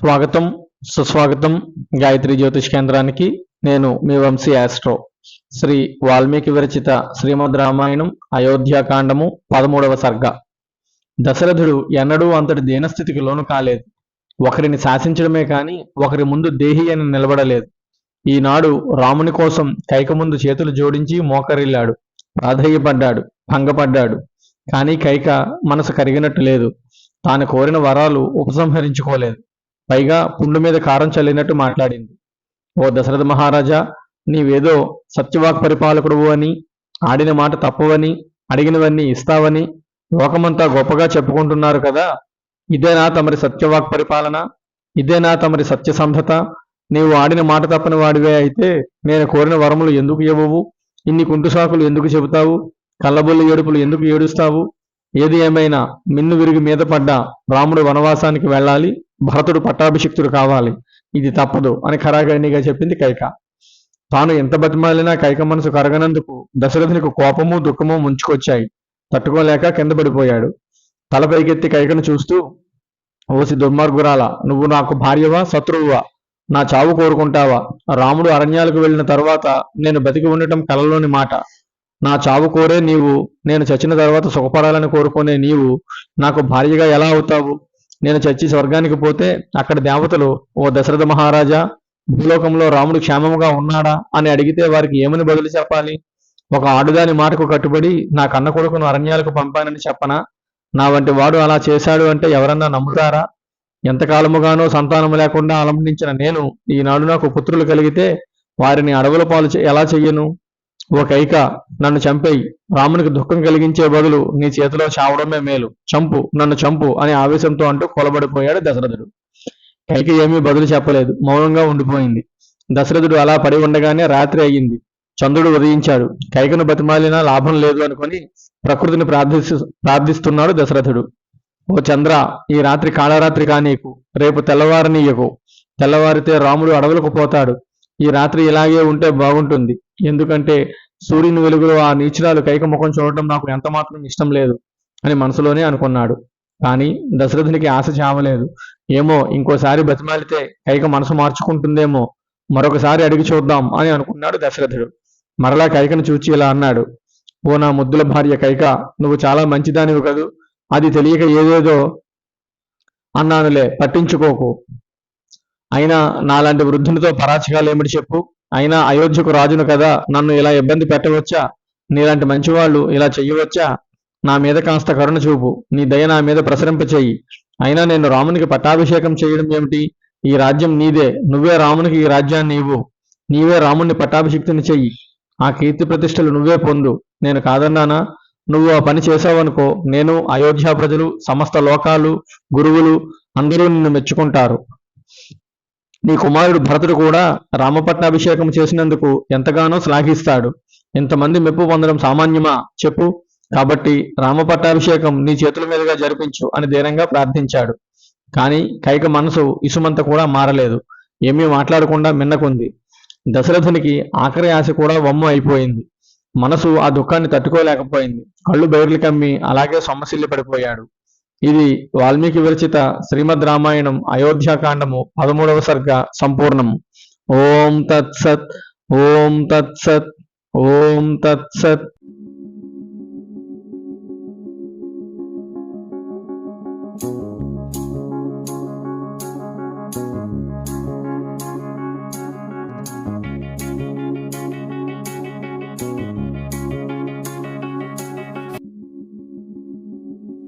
స్వాగతం సుస్వాగతం గాయత్రి జ్యోతిష్ కేంద్రానికి. నేను మీ వంశీ ఆస్ట్రో. శ్రీ వాల్మీకి విరచిత శ్రీమద్ రామాయణం అయోధ్యాకాండము పదమూడవ సర్గ. దశరథుడు ఎన్నడూ అంతటి దీనస్థితికి లోను కాలేదు. ఒకరిని శాసించడమే కాని ఒకరి ముందు దేహి అని నిలబడలేదు. ఈనాడు రాముని కోసం కైక ముందు చేతులు జోడించి మోకరిల్లాడు. ప్రాధేయపడ్డాడు భంగపడ్డాడు. కానీ కైక మనసు కరిగినట్టు లేదు. తాను కోరిన వరాలు ఉపసంహరించుకోలేదు. పైగా పుండు మీద కారం చల్లినట్టు మాట్లాడింది. ఓ దశరథ మహారాజా నీవేదో సత్యవాక్ పరిపాలకుడువు అని ఆడిన మాట తప్పవని అడిగినవన్నీ ఇస్తావని లోకమంతా గొప్పగా చెప్పుకుంటున్నారు కదా. ఇదేనా తమరి సత్యవాక్ పరిపాలన? ఇదేనా తమరి సత్యసంధత? నీవు ఆడిన మాట తప్పని వాడివే అయితే నేను కోరిన వరములు ఎందుకు ఇవ్వవు? ఇన్ని కుంటుసాకులు ఎందుకు చెబుతావు? కళ్ళబొల్లి ఏడుపులు ఎందుకు ఏడుస్తావు? ఏది ఏమైనా మిన్ను విరిగి మీద పడ్డ రాముడు వనవాసానికి వెళ్ళాలి భరతుడు పట్టాభిషిక్తుడు కావాలి. ఇది తప్పదు అని ఖరాగణిగా చెప్పింది కైక. తాను ఎంత బతిమాలినా కైక మనసు కరగనందుకు దశరథునికి కోపము దుఃఖము ముంచుకొచ్చాయి. తట్టుకోలేక కింద పడిపోయాడు. తల పైకెత్తి కైకను చూస్తూ ఓసి దుర్మార్గురాల నువ్వు నాకు భార్యవా శత్రువువా? నా చావు కోరుకుంటావా? రాముడు అరణ్యాలకు వెళ్ళిన తర్వాత నేను బతికి ఉండటం కలలోని మాట. నా చావు కోరే నీవు నేను చచ్చిన తర్వాత సుఖపడాలని కోరుకునే నీవు నాకు భార్యగా ఎలా అవుతావు? నేను చచ్చి స్వర్గానికి పోతే అక్కడ దేవతలు ఓ దశరథ మహారాజా భూలోకంలో రాముడు క్షేమముగా ఉన్నాడా? అని అడిగితే వారికి ఏమని బదులు చెప్పాలి? ఒక ఆడుదాని మాటకు కట్టుబడి నా కన్న కొడుకును అరణ్యాలకు పంపానని చెప్పనా? నా వంటి వాడు అలా చేశాడు అంటే ఎవరన్నా నమ్ముతారా? ఎంతకాలముగానో సంతానము లేకుండా అలంబించిన నేను ఈనాడు నాకు పుత్రులు కలిగితే వారిని అడవుల పాలు ఎలా చెయ్యను? ఓ కైక నన్ను చంపేయి. రామునికి దుఃఖం కలిగించే బదులు నీ చేతిలో చావడమే మేలు. చంపు నన్ను చంపు అని ఆవేశంతో అంటూ కొలబడిపోయాడు దశరథుడు. కైక ఏమీ బదులు చెప్పలేదు. మౌనంగా ఉండిపోయింది. దశరథుడు అలా పడి ఉండగానే రాత్రి అయ్యింది. చంద్రుడు ఉదయించాడు. కైకను బతిమాలినా లాభం లేదు అనుకొని ప్రకృతిని ప్రార్థిస్తు ప్రార్థిస్తున్నాడు దశరథుడు. ఓ చంద్ర ఈ రాత్రి కాళరాత్రి కానీకు రేపు తెల్లవారనీయకు తెల్లవారితే రాముడు అడవులకు పోతాడు. ఈ రాత్రి ఇలాగే ఉంటే బాగుంటుంది. ఎందుకంటే సూర్యుని వెలుగులో ఆ నీచురాలు కైక ముఖం చూడటం నాకు ఎంత మాత్రం ఇష్టం లేదు అని మనసులోనే అనుకున్నాడు. కానీ దశరథునికి ఆశ చావలేదు. ఏమో ఇంకోసారి బతిమాలితే కైక మనసు మార్చుకుంటుందేమో. మరొకసారి అడిగి చూద్దాం అని అనుకున్నాడు దశరథుడు. మరలా కైకను చూచి ఇలా అన్నాడు. ఓ నా ముద్దుల భార్య కైక నువ్వు చాలా మంచిదానివి కదూ. అది తెలియక ఏదేదో అన్నానులే పట్టించుకోకు. అయినా నాలాంటి వృద్ధునితో పరాచకాలు ఏమిటి చెప్పు? అయినా అయోధ్యకు రాజును కదా నన్ను ఇలా ఇబ్బంది పెట్టవచ్చా? నీలాంటి మంచివాళ్ళు ఇలా చెయ్యవచ్చా? నా మీద కాస్త కరుణ చూపు నీ దయ నా మీద ప్రసరింప చెయ్యి. అయినా నేను రామునికి పట్టాభిషేకం చేయడం ఏమిటి? ఈ రాజ్యం నీదే నువ్వే రామునికి ఈ రాజ్యాన్ని ఇవ్వు. నీవే రాముణ్ణి పట్టాభిషిక్తుని చెయ్యి. ఆ కీర్తి ప్రతిష్టలు నువ్వే పొందు. నేను కాదన్నానా? నువ్వు ఆ పని చేసావనుకో నేను అయోధ్య ప్రజలు సమస్త లోకాలు గురువులు అందరూ నిన్ను మెచ్చుకుంటారు. నీ కుమారుడు భరతుడు కూడా రామపట్నాభిషేకం చేసినందుకు ఎంతగానో శ్లాఘిస్తాడు. ఇంతమంది మెప్పు పొందడం సామాన్యమా? చెప్పు. కాబట్టి రామపట్టాభిషేకం నీ చేతుల మీదుగా జరిపించు అని ధీరంగా ప్రార్థించాడు. కానీ కైక మనసు ఇసుమంత కూడా మారలేదు. ఏమీ మాట్లాడకుండా మిన్నకుంది. దశరథునికి ఆఖరి ఆశ కూడా వమ్ము అయిపోయింది. మనసు ఆ దుఃఖాన్ని తట్టుకోలేకపోయింది. కళ్ళు బయర్లు కమ్మి అలాగే సొమ్మసిల్లి పడిపోయాడు. ఇది వాల్మీకి విరచిత శ్రీమద్ రామాయణం అయోధ్యాకాండము పదమూడవ సర్గ సంపూర్ణం. ఓం తత్సత్ ఓం తత్సత్ ఓం తత్సత్.